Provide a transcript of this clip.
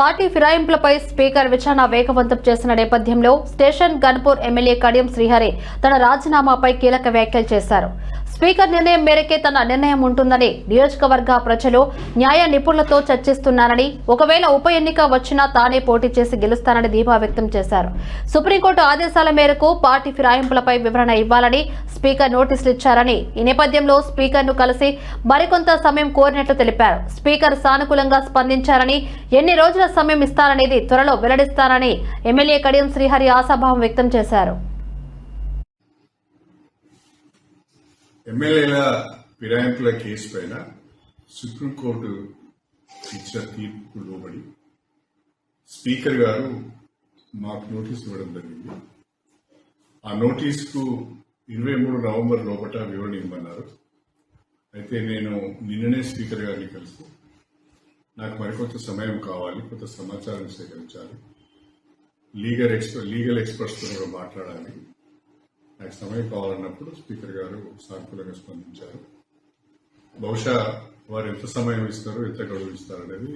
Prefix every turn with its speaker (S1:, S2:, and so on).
S1: Party ఫిరాయింపులపై speaker విచారణ వేగవంతం చేసిన నేపథ్యంలో స్టేషన్ గన్పూర్ ఎమ్మెల్యే కడియం శ్రీహరి తన రాజీనామాపై కీలక వ్యాఖ్యలు చేశారు. స్పీకర్ నిర్ణయం మేరకే తన నిర్ణయం ఉంటుందని నియోజకవర్గ ప్రజలు న్యాయ నిపుణులతో చర్చిస్తున్నారని ఒకవేళ ఉప ఎన్నిక వచ్చినా తానే పోటీ చేసి గెలుస్తానని ధీమా వ్యక్తం చేశారు. సుప్రీంకోర్టు ఆదేశాల మేరకు పార్టీ ఫిరాయింపులపై వివరణ ఇవ్వాలని స్పీకర్ నోటీసులు ఇచ్చారని ఈ నేపథ్యంలో స్పీకర్ను కలిసి మరికొంత సమయం కోరినట్లు తెలిపారు. స్పీకర్ సానుకూలంగా స్పందించారని ఎన్ని రోజుల సమయం ఇస్తారనేది త్వరలో వెల్లడిస్తారని ఎమ్మెల్యే కడియం శ్రీహరి ఆశాభావం వ్యక్తం చేశారు.
S2: ఎమ్మెల్యేల ఫిరాయింపుల కేసు పైన సుప్రీంకోర్టు ఇచ్చిన తీర్పు లోబడి స్పీకర్ గారు మాకు నోటీస్ ఇవ్వడం జరిగింది. ఆ నోటీస్కు ఇరవై మూడు నవంబర్ లోపల వివరణ ఇవ్వమన్నారు. అయితే నేను నిన్ననే స్పీకర్ గారిని కలిసి నాకు మరికొంత సమయం కావాలి కొంత సమాచారం సేకరించాలి లీగల్ ఎక్స్పర్ లీగల్ ఎక్స్పర్ట్స్తో కూడా మాట్లాడాలి. నాకు సమయం కావాలన్నప్పుడు స్పీకర్ గారు సానుకూలంగా స్పందించారు. బహుశా వారు ఎంత సమయం ఇస్తారు ఎంత గడువు ఇస్తారు అనేది